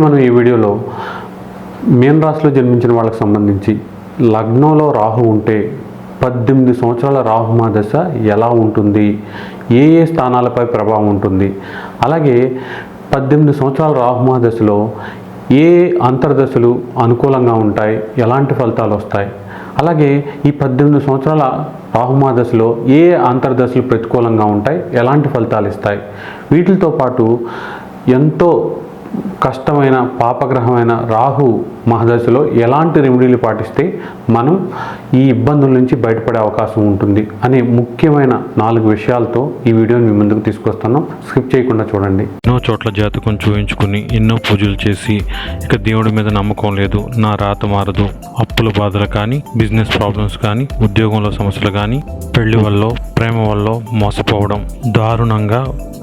మనం ఈ వీడియోలో మీన రాశిలో జన్మించిన వాళ్ళకి సంబంధించి లగ్నంలో రాహు ఉంటే పద్దెనిమిది సంవత్సరాల రాహుమా దశ ఎలా ఉంటుంది? ఏ ఏ స్థానాలపై ప్రభావం ఉంటుంది? అలాగే పద్దెనిమిది సంవత్సరాల రాహుమా దశలో ఏ అంతర్దశలు అనుకూలంగా ఉంటాయి? ఎలాంటి ఫలితాలు వస్తాయి? అలాగే ఈ పద్దెనిమిది సంవత్సరాల రాహుమా దశలో ఏ అంతర్దశలు ప్రతికూలంగా ఉంటాయి? ఎలాంటి ఫలితాలు ఇస్తాయి? వీటితో పాటు ఎంతో కష్టమైన పాపగ్రహమైన రాహు మహదశలో ఎలాంటి రెమెడీలు పాటిస్తే మనం ఈ ఇబ్బందుల నుంచి బయటపడే అవకాశం ఉంటుంది అనే ముఖ్యమైన నాలుగు విషయాలతో ఈ వీడియోని మీ ముందుకు తీసుకొస్తున్నాం. స్కిప్ చేయకుండా చూడండి. ఎన్నో చోట్ల జాతకం చూయించుకుని ఎన్నో పూజలు చేసి ఇక దేవుడి మీద నమ్మకం లేదు నా రాత మారదు అప్పుల బాధలు కానీ బిజినెస్ ప్రాబ్లమ్స్ కానీ ఉద్యోగంలో సమస్యలు కానీ పెళ్ళి వల్ల ప్రేమ వల్ల మోసపోవడం దారుణంగా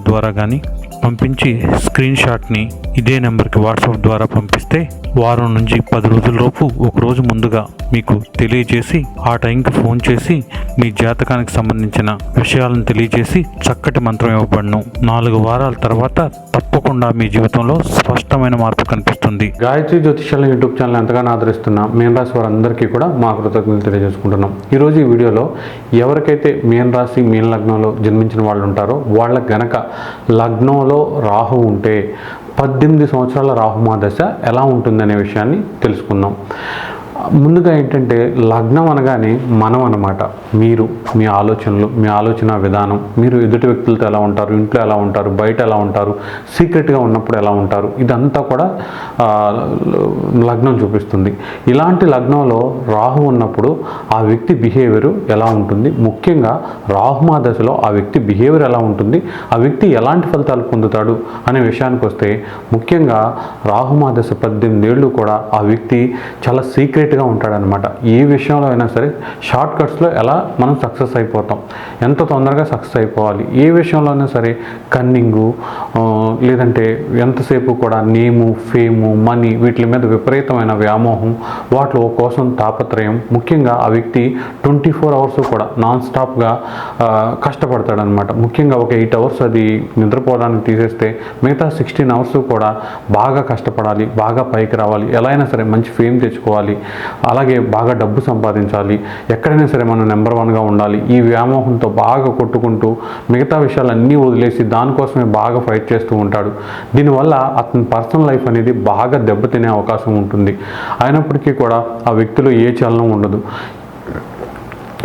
గా- ద్వారా కానీ పంపించి స్క్రీన్ షాట్ని ఇదే నెంబర్కి వాట్సాప్ ద్వారా పంపిస్తే వారం నుంచి పది రోజుల లోపు ఒక రోజు ముందుగా మీకు తెలియజేసి ఆ టైంకి ఫోన్ చేసి మీ జాతకానికి సంబంధించిన విషయాలను తెలియజేసి చక్కటి మంత్రం ఇవ్వబడను. నాలుగు వారాల తర్వాత తప్పకుండా మీ జీవితంలో స్పష్టమైన మార్పు కనిపిస్తుంది. గాయత్రి జ్యోతిషాల యూట్యూబ్ ఛానల్ ఎంతగానో ఆదరిస్తున్న మీన రాశి వారందరికీ కూడా మా కృతజ్ఞతలు తెలియజేసుకుంటున్నాం. ఈరోజు ఈ వీడియోలో ఎవరికైతే మీన రాశి మీన లగ్నంలో జన్మించిన వాళ్ళు ఉంటారో వాళ్ళకి గనక లగ్నంలో రాహు ఉంటే పద్దెనిమిది సంవత్సరాల రాహుమా దశ ఎలా ఉంటుందనే విషయాన్ని తెలుసుకుందాం. ముందుగా ఏంటంటే లగ్నం అనగానే మనం అనమాట మీరు మీ ఆలోచనలు మీ ఆలోచన విధానం. మీరు ఎదుటి వ్యక్తులతో ఎలా ఉంటారు? ఇంట్లో ఎలా ఉంటారు? బయట ఎలా ఉంటారు? సీక్రెట్గా ఉన్నప్పుడు ఎలా ఉంటారు? ఇదంతా కూడా లగ్నం చూపిస్తుంది. ఇలాంటి లగ్నంలో రాహు ఉన్నప్పుడు ఆ వ్యక్తి బిహేవియర్ ఎలా ఉంటుంది? ముఖ్యంగా రాహుమా దశలో ఆ వ్యక్తి బిహేవియర్ ఎలా ఉంటుంది? ఆ వ్యక్తి ఎలాంటి ఫలితాలు పొందుతాడు అనే విషయానికి వస్తే ముఖ్యంగా రాహుమా దశ పద్దెనిమిది ఏళ్ళు కూడా ఆ వ్యక్తి చాలా సీక్రెట్ సీక్రెట్గా ఉంటాడనమాట. ఏ విషయంలో అయినా సరే షార్ట్ కట్స్లో ఎలా మనం సక్సెస్ అయిపోతాం? ఎంత తొందరగా సక్సెస్ అయిపోవాలి? ఏ విషయంలో అయినా సరే కన్నింగు లేదంటే ఎంతసేపు కూడా నేము ఫేము మనీ వీటి మీద విపరీతమైన వ్యామోహం వాటిలో కోసం తాపత్రయం. ముఖ్యంగా ఆ వ్యక్తి ట్వంటీ ఫోర్ అవర్స్ కూడా నాన్ స్టాప్గా కష్టపడతాడనమాట. ముఖ్యంగా ఒక ఎయిట్ అవర్స్ అది నిద్రపోవడానికి తీసేస్తే మిగతా సిక్స్టీన్ అవర్స్ కూడా బాగా కష్టపడాలి బాగా పైకి రావాలి. ఎలా అయినా సరే మంచి ఫేమ్ తెచ్చుకోవాలి. అలాగే బాగా డబ్బు సంపాదించాలి. ఎక్కడైనా సరే మనం నెంబర్ వన్గా ఉండాలి. ఈ వ్యామోహంతో బాగా కొట్టుకుంటూ మిగతా విషయాలన్నీ వదిలేసి దానికోసమే బాగా ఫైట్ చేస్తూ ఉంటాడు. దీనివల్ల అతని పర్సనల్ లైఫ్ అనేది బాగా దెబ్బతినే అవకాశం ఉంటుంది. అయినప్పటికీ కూడా ఆ వ్యక్తిలో ఏ చలనం ఉండదు.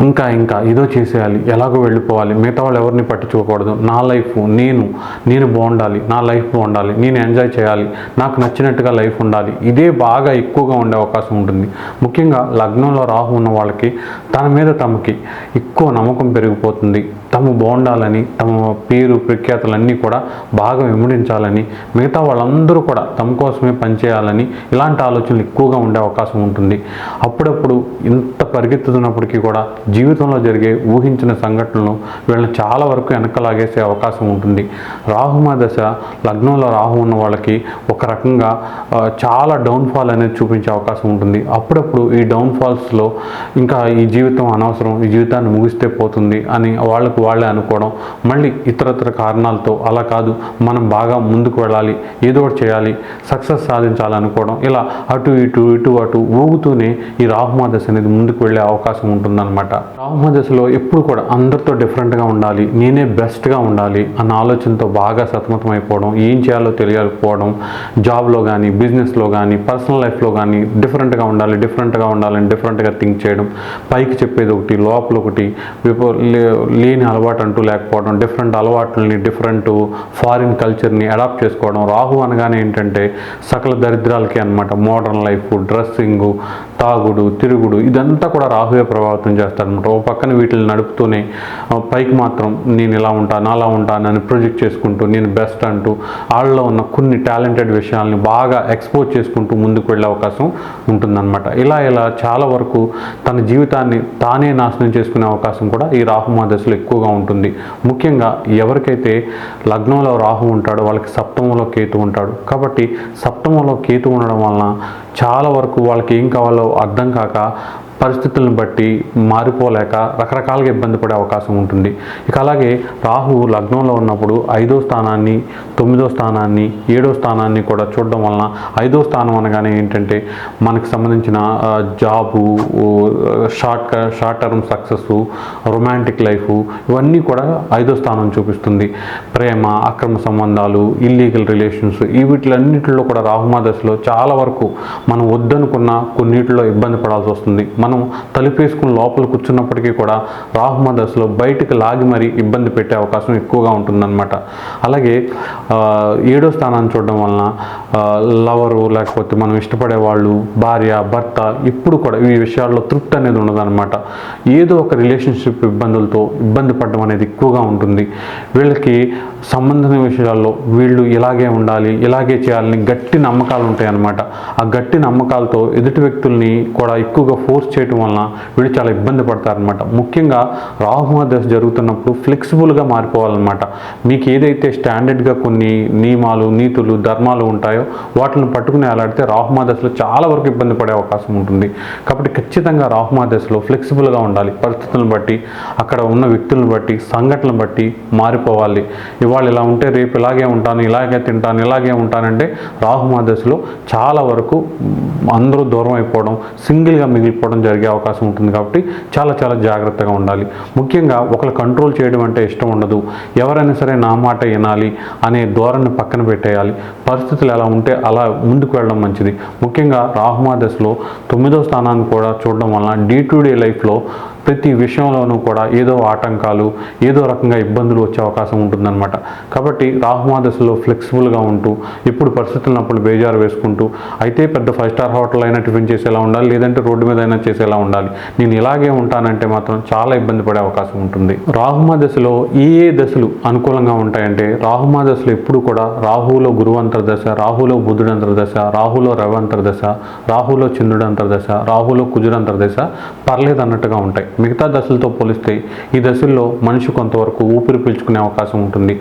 ఇంకా ఇంకా ఏదో చేసేయాలి ఎలాగో వెళ్ళిపోవాలి. మిగతా వాళ్ళు ఎవరిని పట్టించుకోకూడదు. నా లైఫ్ నేను నేను బాగుండాలి నా లైఫ్ బాగుండాలి నేను ఎంజాయ్ చేయాలి నాకు నచ్చినట్టుగా లైఫ్ ఉండాలి. ఇదే బాగా ఎక్కువగా ఉండే అవకాశం ఉంటుంది. ముఖ్యంగా లగ్నంలో రాహు ఉన్న వాళ్ళకి తన మీద తమకి ఎక్కువ నమ్మకం పెరిగిపోతుంది. తమ బాగుండాలని తమ పేరు ప్రఖ్యాతులన్నీ కూడా బాగా వెంబడించాలని మిగతా వాళ్ళందరూ కూడా తమ కోసమే పనిచేయాలని ఇలాంటి ఆలోచనలు ఎక్కువగా ఉండే అవకాశం ఉంటుంది. అప్పుడప్పుడు ఇంత పరిగెత్తుతున్నప్పటికీ కూడా జీవితంలో జరిగే ఊహించిన సంఘటనలు వీళ్ళని చాలా వరకు వెనకలాగేసే అవకాశం ఉంటుంది. రాహుమ దశ లగ్నంలో రాహు ఉన్న వాళ్ళకి ఒక రకంగా చాలా డౌన్ఫాల్ అనేది చూపించే అవకాశం ఉంటుంది. అప్పుడప్పుడు ఈ డౌన్ఫాల్స్లో ఇంకా ఈ జీవితం అనవసరం ఈ జీవితాన్ని ముగిస్తే పోతుంది అని వాళ్ళకు వాళ్ళే అనుకోవడం మళ్ళీ ఇతరత్ర కారణాలతో అలా కాదు మనం బాగా ముందుకు వెళ్ళాలి ఏదో ఒకటి చేయాలి సక్సెస్ సాధించాలనుకోవడం ఇలా అటు ఇటు ఇటు అటు ఊగుతూనే ఈ రాహుమా దశ అనేది ముందుకు వెళ్ళే అవకాశం ఉంటుందన్నమాట. రాహుమా దశలో ఎప్పుడు కూడా అందరితో డిఫరెంట్గా ఉండాలి నేనే బెస్ట్గా ఉండాలి అన్న ఆలోచనతో బాగా సతమతం అయిపోవడం ఏం చేయాలో తెలియకపోవడం జాబ్లో కానీ బిజినెస్లో కానీ పర్సనల్ లైఫ్లో కానీ డిఫరెంట్గా ఉండాలి డిఫరెంట్గా ఉండాలని డిఫరెంట్గా థింక్ చేయడం పైకి చెప్పేది ఒకటి లోపల ఒకటి లే- లేని అలవాటు అంటూ లేకపోవడం డిఫరెంట్ అలవాట్లని డిఫరెంట్ ఫారిన్ కల్చర్ని అడాప్ట్ చేసుకోవడం రాహు అనగానే ఏంటంటే సకల దరిద్రాలకి అనమాట మోడర్న్ లైఫ్ డ్రెస్సింగ్ తాగుడు తిరుగుడు ఇదంతా కూడా రాహువే ప్రభావితం చేస్తారు చేస్తారనమాట ఓ పక్కన వీటిని నడుపుతూనే పైకి మాత్రం నేను ఇలా ఉంటాను అలా ఉంటాను అని ప్రొజెక్ట్ చేసుకుంటూ నేను బెస్ట్ అంటూ వాళ్ళలో ఉన్న కొన్ని టాలెంటెడ్ విషయాల్ని బాగా ఎక్స్పోజ్ చేసుకుంటూ ముందుకు వెళ్ళే అవకాశం ఉంటుందన్నమాట. ఇలా ఇలా చాలా వరకు తన జీవితాన్ని తానే నాశనం చేసుకునే అవకాశం కూడా ఈ రాహుమా దశలో ఎక్కువగా ఉంటుంది. ముఖ్యంగా ఎవరికైతే లగ్నంలో రాహు ఉంటాడో వాళ్ళకి సప్తమంలో కేతు ఉంటాడు. కాబట్టి సప్తమంలో కేతు ఉండడం వలన చాలా వరకు వాళ్ళకి ఏం కావాలో అర్థం కాక పరిస్థితులను బట్టి మారిపోలేక రకరకాలుగా ఇబ్బంది పడే అవకాశం ఉంటుంది. ఇక అలాగే రాహు లగ్నంలో ఉన్నప్పుడు ఐదో స్థానాన్ని తొమ్మిదో స్థానాన్ని ఏడో స్థానాన్ని కూడా చూడడం వలన ఐదో స్థానం అనగానే ఏంటంటే మనకు సంబంధించిన job short short term success romantic life ఇవన్నీ కూడా ఐదో స్థానం చూపిస్తుంది. ప్రేమ అక్రమ సంబంధాలు ఇల్లీగల్ రిలేషన్స్ ఈ వీటిలన్నింటిలో కూడా రాహుమా దశలో చాలా వరకు మనం వద్దనుకున్న కొన్నిటిలో ఇబ్బంది పడాల్సి వస్తుంది. మనం తలుపేసుకుని లోపల కూర్చున్నప్పటికీ కూడా రాహుమ దశలో బయటకు లాగి మరీ ఇబ్బంది పెట్టే అవకాశం ఎక్కువగా ఉంటుందన్నమాట. అలాగే ఏడో స్థానాన్ని చూడడం వలన లవరు లేకపోతే మనం ఇష్టపడే వాళ్ళు భార్య భర్త ఇప్పుడు కూడా ఈ విషయాల్లో తృప్తి అనేది ఉండదన్నమాట. ఏదో ఒక రిలేషన్షిప్ ఇబ్బందులతో ఇబ్బంది పడడం అనేది ఎక్కువగా ఉంటుంది. వీళ్ళకి సంబంధమైన విషయాల్లో వీళ్ళు ఇలాగే ఉండాలి ఇలాగే చేయాలని గట్టి నమ్మకాలు ఉంటాయన్నమాట. ఆ గట్టి నమ్మకాలతో ఎదుటి వ్యక్తుల్ని కూడా ఎక్కువగా ఫోర్స్ చేయడం వలన వీళ్ళు చాలా ఇబ్బంది పడతారనమాట ముఖ్యంగా రాహుమ దశ జరుగుతున్నప్పుడు ఫ్లెక్సిబుల్గా మారిపోవాలన్నమాట. మీకు ఏదైతే స్టాండర్డ్గా కొన్ని నియమాలు నీతులు ధర్మాలు ఉంటాయో వాటిని పట్టుకుని అలాడితే రాహుమా దశలో చాలా వరకు ఇబ్బంది పడే అవకాశం ఉంటుంది. కాబట్టి ఖచ్చితంగా రాహుమా దశలో ఫ్లెక్సిబుల్గా ఉండాలి. పరిస్థితులను బట్టి అక్కడ ఉన్న వ్యక్తులను బట్టి సంఘటనలను బట్టి మారిపోవాలి. ఇవాళ ఇలా ఉంటే రేపు ఇలాగే ఉంటాను ఇలాగే తింటాను ఇలాగే ఉంటానంటే రాహుమా దశలో చాలా వరకు అందరూ దూరం అయిపోవడం సింగిల్గా మిగిలిపోవడం జరిగే అవకాశం ఉంటుంది కాబట్టి చాలా చాలా జాగ్రత్తగా ఉండాలి. ముఖ్యంగా ఒకరు కంట్రోల్ చేయడం అంటే ఇష్టం ఉండదు. ఎవరైనా సరే నా మాట వినాలి అనే ధోరణి పక్కన పెట్టేయాలి. పరిస్థితులు ఎలా ఉంటే అలా ముందుకు వెళ్ళడం మంచిది. ముఖ్యంగా రాహుమా దశలో తొమ్మిదో స్థానాన్ని కూడా చూడడం వలన డే టు డే లైఫ్లో ప్రతి విషయంలోనూ కూడా ఏదో ఆటంకాలు ఏదో రకంగా ఇబ్బందులు వచ్చే అవకాశం ఉంటుందన్నమాట. కాబట్టి రాహుమా దశలో ఫ్లెక్సిబుల్గా ఉంటూ ఎప్పుడు పరిస్థితులను అప్పుడు బేజారు వేసుకుంటూ అయితే పెద్ద ఫైవ్ స్టార్ హోటల్ అయినా టిఫిన్ చేసేలా ఉండాలి లేదంటే రోడ్డు మీద అయినా చేసేలా ఉండాలి. నేను ఇలాగే ఉంటానంటే మాత్రం చాలా ఇబ్బంది పడే అవకాశం ఉంటుంది. రాహుమా దశలో ఏ ఏ దశలు అనుకూలంగా ఉంటాయంటే రాహుమా దశలో ఎప్పుడు కూడా రాహులో గురువు అంతర్దశ రాహులో బుధుడు అంతర్దశ రాహులో రవి అంతర్దశ రాహులో చంద్రుడు అంతర్దశ రాహులో కుజుడు అంతర్దశ పర్లేదు అన్నట్టుగా ఉంటాయి. మిగతా దశలతో పోలిస్తే ఈ దశల్లో మనిషి కొంతవరకు ఊపిరి పీల్చుకునే అవకాశం ఉంటుంది.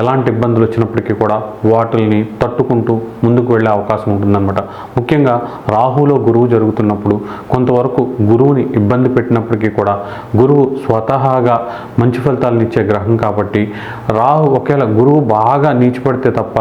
ఎలాంటి ఇబ్బందులు వచ్చినప్పటికీ కూడా వాటిల్ని తట్టుకుంటూ ముందుకు వెళ్ళే అవకాశం ఉంటుందన్నమాట. ముఖ్యంగా రాహులో గురువు జరుగుతున్నప్పుడు కొంతవరకు గురువుని ఇబ్బంది పెట్టినప్పటికీ కూడా గురువు స్వతహాగా మంచి ఫలితాలను ఇచ్చే గ్రహం కాబట్టి రాహు ఒకవేళ గురువు బాగా నీచిపడితే తప్ప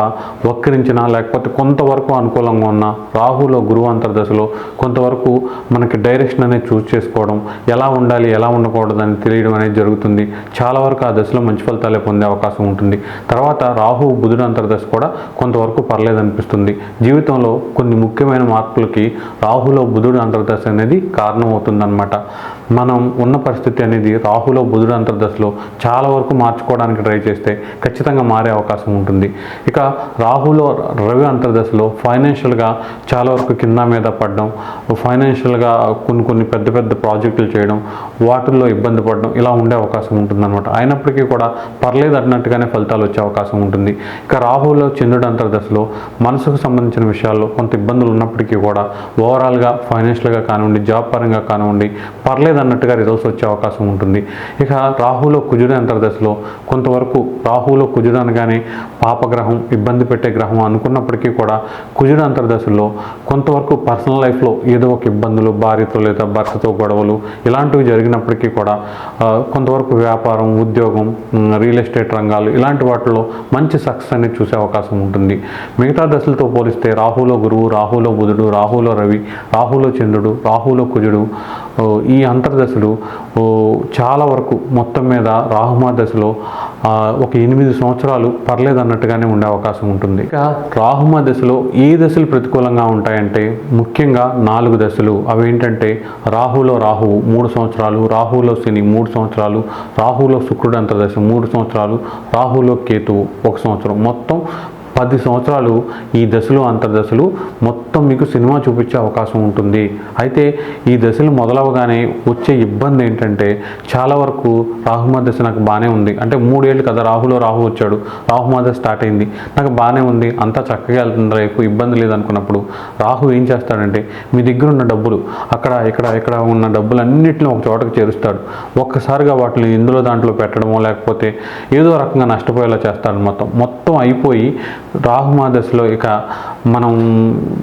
వక్రించినా లేకపోతే కొంతవరకు అనుకూలంగా ఉన్న రాహులో గురువు అంతర్దశలో కొంతవరకు మనకి డైరెక్షన్ అనేది చూస్ చేసుకోవడం ఎలా ఉండాలి ఎలా ఉండకూడదు అని తెలియడం అనేది జరుగుతుంది. చాలా వరకు ఆ దశలో మంచి ఫలితాలే పొందే అవకాశం ఉంటుంది. తర్వాత రాహు బుధుడు అంతర్దశ కూడా కొంతవరకు పర్లేదు అనిపిస్తుంది జీవితంలో కొన్ని ముఖ్యమైన మార్పులకి రాహులో బుధుడు అంతర్దశ అనేది కారణమవుతుందన్నమాట. మనం ఉన్న పరిస్థితి అనేది రాహులో బుధుడు అంతర్దశలో చాలా వరకు మార్చుకోవడానికి ట్రై చేస్తే ఖచ్చితంగా మారే అవకాశం ఉంటుంది. ఇక రాహులో రవి అంతర్దశలో ఫైనాన్షియల్గా చాలా వరకు కింద మీద పడడం ఫైనాన్షియల్గా కొన్ని కొన్ని పెద్ద పెద్ద ప్రాజెక్టులు చేయడం వాటిల్లో ఇబ్బంది పడడం ఇలా ఉండే అవకాశం ఉంటుందన్నమాట. అయినప్పటికీ కూడా పర్లేదు అన్నట్టుగానే ఫలితాలు వచ్చే అవకాశం ఉంటుంది. ఇక రాహులో చంద్రుడు అంతర్దశలో మనసుకు సంబంధించిన విషయాల్లో కొంత ఇబ్బందులు ఉన్నప్పటికీ కూడా ఓవరాల్గా ఫైనాన్షియల్గా కానివ్వండి జాబ్ పరంగా కానివ్వండి పర్లేదు అన్నట్టుగా రిజల్ట్స్ వచ్చే అవకాశం ఉంటుంది. ఇక రాహులో కుజుడు అంతర్దశలో కొంతవరకు రాహులో కుజుడు అనగానే పాపగ్రహం ఇబ్బంది పెట్టే గ్రహం అనుకున్నప్పటికీ కూడా కుజుడు అంతర్దశలో కొంతవరకు పర్సనల్ లైఫ్లో ఏదో ఒక ఇబ్బందులు భార్యతో లేదా భర్తతో గొడవలు ఇలాంటివి జరిగినప్పటికీ కూడా కొంతవరకు వ్యాపారం ఉద్యోగం రియల్ ఎస్టేట్ రంగాలు ఇలాంటి వాటిలో మంచి సక్సెస్ అనేది చూసే అవకాశం ఉంటుంది. మిగతా దశలతో పోలిస్తే రాహులో గురువు రాహులో బుధుడు రాహులో రవి రాహులో చంద్రుడు రాహులో కుజుడు ఈ అంతర్ అంతర్దశలు దశలు చాలా వరకు మొత్తం మీద రాహుమా దశలో ఒక ఎనిమిది సంవత్సరాలు పర్లేదు అన్నట్టుగానే ఉండే అవకాశం ఉంటుంది. ఇక రాహుమా దశలో ఏ దశలు ప్రతికూలంగా ఉంటాయంటే ముఖ్యంగా నాలుగు దశలు. అవి ఏంటంటే రాహులో రాహువు మూడు సంవత్సరాలు రాహులో శని మూడు సంవత్సరాలు రాహులో శుక్రుడు అంతర్దశ మూడు సంవత్సరాలు రాహులో కేతువు ఒక సంవత్సరం. మొత్తం పది సంవత్సరాలు ఈ దశలు అంతర్దశలు మొత్తం మీకు సినిమా చూపించే అవకాశం ఉంటుంది. అయితే ఈ దశలు మొదలవగానే వచ్చే ఇబ్బంది ఏంటంటే చాలా వరకు రాహుమా దశ నాకు బాగానే ఉంది. అంటే మూడేళ్ళు కదా రాహులో రాహు వచ్చాడు. రాహుమా దశ స్టార్ట్ అయింది. నాకు బాగానే ఉంది. అంతా చక్కగా వెళ్తుంది రేపు ఇబ్బంది లేదనుకున్నప్పుడు రాహు ఏం చేస్తాడంటే మీ దగ్గర ఉన్న డబ్బులు అక్కడ ఇక్కడ ఇక్కడ ఉన్న డబ్బులన్నింటినీ ఒక చోటకు చేరుస్తాడు. ఒక్కసారిగా వాటిని ఇందులో దాంట్లో పెట్టడమో లేకపోతే ఏదో రకంగా నష్టపోయేలా చేస్తాడు మొత్తం. మొత్తం అయిపోయి రాహుమా దశలో ఇక మనం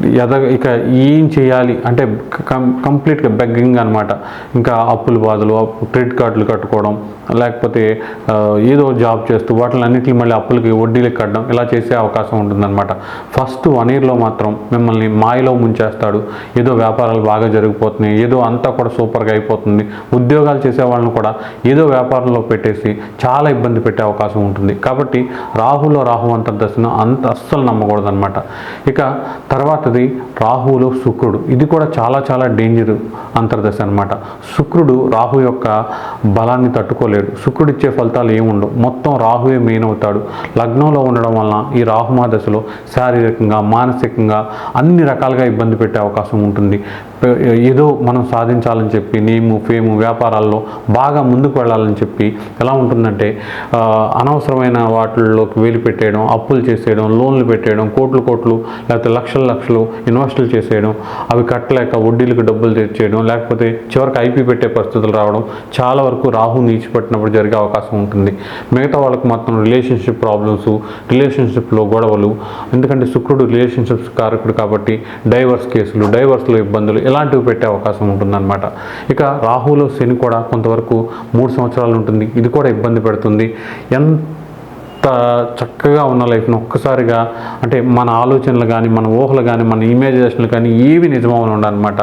ఎద ఇక ఏం చేయాలి? అంటే కం కంప్లీట్గా బెగ్గింగ్ అనమాట ఇంకా అప్పుల బాధలు అప్పు- క్రెడిట్ కార్డులు కట్టుకోవడం లేకపోతే ఏదో జాబ్ చేస్తూ వాటిని మళ్ళీ అప్పులకి వడ్డీలకి కట్టడం ఇలా చేసే అవకాశం ఉంటుందన్నమాట. ఫస్ట్ వన్ ఇయర్లో మాత్రం మిమ్మల్ని మాయలో ముంచేస్తాడు. ఏదో వ్యాపారాలు బాగా జరిగిపోతున్నాయి ఏదో అంతా కూడా సూపర్గా అయిపోతుంది. ఉద్యోగాలు చేసే వాళ్ళని కూడా ఏదో వ్యాపారంలో పెట్టేసి చాలా ఇబ్బంది పెట్టే అవకాశం ఉంటుంది. కాబట్టి రాహులో రాహు అంతర్దశను అంత అస్సలు నమ్మకూడదు అనమాట ఇక తర్వాతది రాహువులో శుక్రుడు. ఇది కూడా చాలా చాలా డేంజర్ అంతర్దశ అనమాట శుక్రుడు రాహు యొక్క బలాన్ని తట్టుకోలేడు. శుక్రుడు ఇచ్చే ఫలితాలు ఏముండవు. మొత్తం రాహువే మెయిన్ అవుతాడు. లగ్నంలో ఉండడం వలన ఈ రాహుమా దశలో శారీరకంగా మానసికంగా అన్ని రకాలుగా ఇబ్బంది పెట్టే అవకాశం ఉంటుంది. ఏదో మనం సాధించాలని చెప్పి నేము ఫేము వ్యాపారాల్లో బాగా ముందుకు వెళ్ళాలని చెప్పి ఎలా ఉంటుందంటే అనవసరమైన వాటిల్లోకి వేలు పెట్టేయడం అప్పులు చేసేయడం లోన్లు పెట్టేయడం కోట్లు కోట్లు లేకపోతే లక్షల లక్షలు ఇన్వెస్ట్లు చేసేయడం అవి కట్టలేక వడ్డీలకు డబ్బులు తెచ్చేయడం లేకపోతే చివరికి ఐపీ పెట్టే పరిస్థితులు రావడం చాలా వరకు రాహు నీచిపెట్టినప్పుడు జరిగే అవకాశం ఉంటుంది. మిగతా వాళ్ళకి మాత్రం రిలేషన్షిప్ ప్రాబ్లమ్స్ రిలేషన్షిప్లో గొడవలు ఎందుకంటే శుక్రుడు రిలేషన్షిప్స్ కారకుడు కాబట్టి డైవర్స్ కేసులు డైవర్స్లో ఇబ్బందులు ఇలాంటివి పెట్టే అవకాశం ఉంటుందన్నమాట. ఇక రాహులో శని కూడా కొంతవరకు మూడు సంవత్సరాలు ఉంటుంది. ఇది కూడా ఇబ్బంది పెడుతుంది. ఎంత చక్కగా ఉన్న లైఫ్ని ఒక్కసారిగా అంటే మన ఆలోచనలు కానీ మన ఊహలు కానీ మన ఇమేజినేషన్లు కానీ ఏవి నిజమవును ఉండనమాట.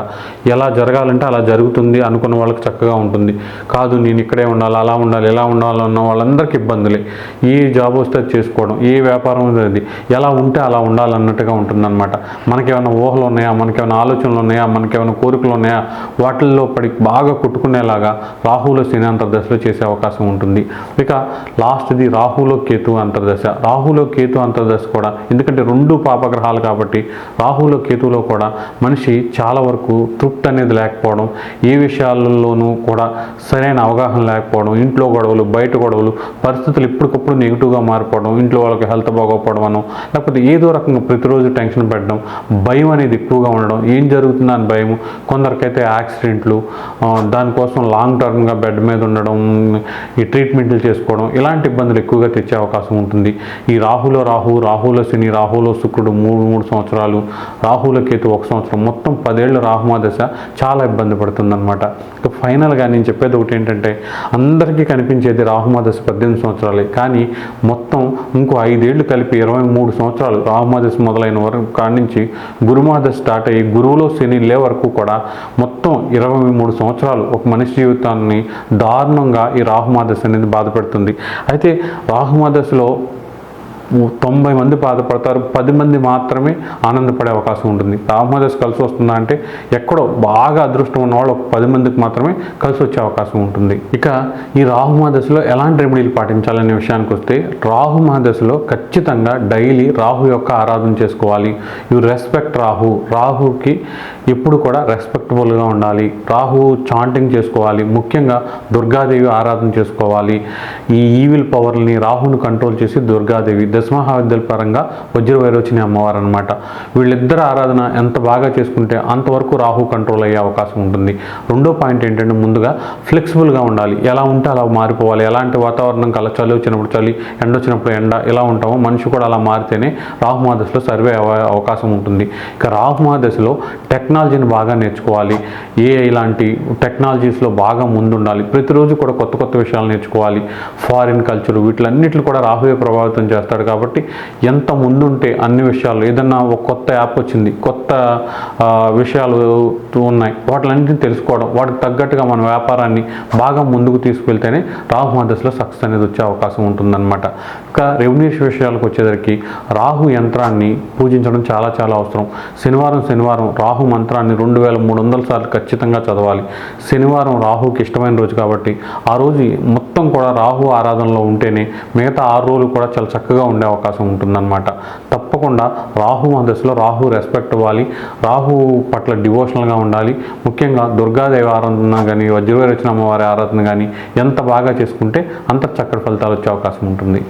ఎలా జరగాలంటే అలా జరుగుతుంది అనుకున్న వాళ్ళకి చక్కగా ఉంటుంది. కాదు నేను ఇక్కడే ఉండాలి అలా ఉండాలి ఎలా ఉండాలి అన్న వాళ్ళందరికీ ఇబ్బందులే. ఏ జాబ్ వస్తే చేసుకోవడం ఏ వ్యాపారం అది. ఎలా ఉంటే అలా ఉండాలన్నట్టుగా ఉంటుందన్నమాట. మనకేమైనా ఊహలు ఉన్నాయా? మనకేమైనా ఆలోచనలు ఉన్నాయా? మనకేమైనా కోరికలు ఉన్నాయా? వాటిల్లో పడి బాగా కొట్టుకునేలాగా రాహులో శని అంతర్దశలో చేసే అవకాశం ఉంటుంది. ఇక లాస్ట్ది రాహులో కేతు. కేతు అంతర్దశ. రాహులో కేతు అంతర్దశ కూడా. ఎందుకంటే రెండు పాపగ్రహాలు కాబట్టి రాహులో కేతులో కూడా మనిషి చాలా వరకు తృప్తి అనేది లేకపోవడం ఏ విషయాలలోనూ కూడా సరైన అవగాహన లేకపోవడం ఇంట్లో గొడవలు బయట గొడవలు పరిస్థితులు ఇప్పటికప్పుడు నెగిటివ్గా మారిపోవడం ఇంట్లో వాళ్ళకి హెల్త్ బాగోకపోవడం అనో లేకపోతే ఏదో రకంగా ప్రతిరోజు టెన్షన్ పెట్టడం భయం అనేది ఎక్కువగా ఉండడం ఏం జరుగుతుందో అని భయం. కొందరికైతే యాక్సిడెంట్లు దానికోసం లాంగ్ టర్మ్గా బెడ్ మీద ఉండడం ఈ ట్రీట్మెంట్లు చేసుకోవడం ఇలాంటి ఇబ్బందులు ఎక్కువగా తెచ్చే అవకాశం అవకాశం ఉంటుంది. ఈ రాహులో రాహు రాహుల శని రాహులో శుక్రుడు మూడు మూడు సంవత్సరాలు రాహుల కేతు ఒక సంవత్సరం. మొత్తం పదేళ్ళు రాహుమా దశ చాలా ఇబ్బంది పడుతుందన్నమాట. ఇక ఫైనల్గా నేను చెప్పేది ఒకటి ఏంటంటే అందరికీ కనిపించేది రాహుమా దశ పద్దెనిమిది సంవత్సరాలే. కానీ మొత్తం ఇంకో ఐదేళ్ళు కలిపి ఇరవై మూడు సంవత్సరాలు రాహుమా దశ మొదలైన వరకు కాడి నుంచి గురుమా దశ స్టార్ట్ అయ్యి గురువులో శని లే వరకు కూడా మొత్తం ఇరవై మూడు సంవత్సరాలు ఒక మనిషి జీవితాన్ని దారుణంగా ఈ రాహుమా దశ అనేది బాధపెడుతుంది. అయితే రాహుమా దశలో తొంభై మంది బాధపడతారు. పది మంది మాత్రమే ఆనందపడే అవకాశం ఉంటుంది. రాహుమదశ కలిసి వస్తుందా అంటే ఎక్కడో బాగా అదృష్టం ఉన్న వాళ్ళు ఒక పది మందికి మాత్రమే కలిసి వచ్చే అవకాశం ఉంటుంది. ఇక ఈ రాహుమదశలో ఎలాంటి రెమెడీలు పాటించాలనే విషయానికి వస్తే రాహుమదశలో ఖచ్చితంగా డైలీ రాహు యొక్క ఆరాధన చేసుకోవాలి. You respect Rahu. రాహుకి ఎప్పుడు కూడా రెస్పెక్టబుల్గా ఉండాలి. రాహు చాంటింగ్ చేసుకోవాలి. ముఖ్యంగా దుర్గాదేవి ఆరాధన చేసుకోవాలి. ఈ ఈవిల్ పవర్ని రాహును కంట్రోల్ చేసి దుర్గాదేవి దశమహావిద్యల పరంగా వజ్రవైరోచిని అమ్మవారు అనమాట వీళ్ళిద్దరు ఆరాధన ఎంత బాగా చేసుకుంటే అంతవరకు రాహు కంట్రోల్ అయ్యే అవకాశం ఉంటుంది. రెండో పాయింట్ ఏంటంటే ముందుగా ఫ్లెక్సిబుల్గా ఉండాలి. ఎలా ఉంటే అలా మారిపోవాలి. ఎలాంటి వాతావరణం కల చలి వచ్చినప్పుడు చలి ఎండ వచ్చినప్పుడు ఎండ ఎలా ఉంటామో మనిషి కూడా అలా మారితేనే రాహుమా దశలో సర్వే అవ అవకాశం ఉంటుంది. ఇక రాహుమా దశలో టెక్నాలజీని బాగా నేర్చుకోవాలి. ఏ ఇలాంటి టెక్నాలజీస్లో బాగా ముందుండాలి. ప్రతిరోజు కూడా కొత్త కొత్త విషయాలు నేర్చుకోవాలి. ఫారిన్ కల్చర్ వీటిలన్నిటిని కూడా రాహువే ప్రభావితం చేస్తాడు కాబట్టి ఎంత ముందుంటే అన్ని విషయాలు ఏదన్నా ఒక కొత్త యాప్ వచ్చింది కొత్త విషయాలు ఉన్నాయి వాటిలన్నింటినీ తెలుసుకోవడం వాటికి తగ్గట్టుగా మన వ్యాపారాన్ని బాగా ముందుకు తీసుకెళ్తేనే రాహు మధ్యలో సక్సెస్ అనేది వచ్చే అవకాశం ఉంటుందన్నమాట. ఇంకా రెవెన్యూ విషయాలకు వచ్చేసరికి రాహు యంత్రాన్ని పూజించడం చాలా చాలా అవసరం. శనివారం శనివారం రాహు మంత్రాన్ని రెండు వేల మూడు వందల సార్లు ఖచ్చితంగా చదవాలి. శనివారం రాహుకి ఇష్టమైన రోజు కాబట్టి ఆ రోజు మొత్తం కూడా రాహు ఆరాధనలో ఉంటేనే మిగతా ఆరు రోజులు కూడా చాలా చక్కగా ఉండే అవకాశం ఉంటుందన్నమాట. తప్పకుండా రాహు దశలో రాహు రెస్పెక్ట్ ఇవ్వాలి. రాహు పట్ల డివోషనల్గా ఉండాలి. ముఖ్యంగా దుర్గాదేవి ఆరాధన కానీ వజ్రవరచన అమ్మవారి ఆరాధన కానీ ఎంత బాగా చేసుకుంటే అంత చక్కటి ఫలితాలు వచ్చే అవకాశం ఉంటుంది.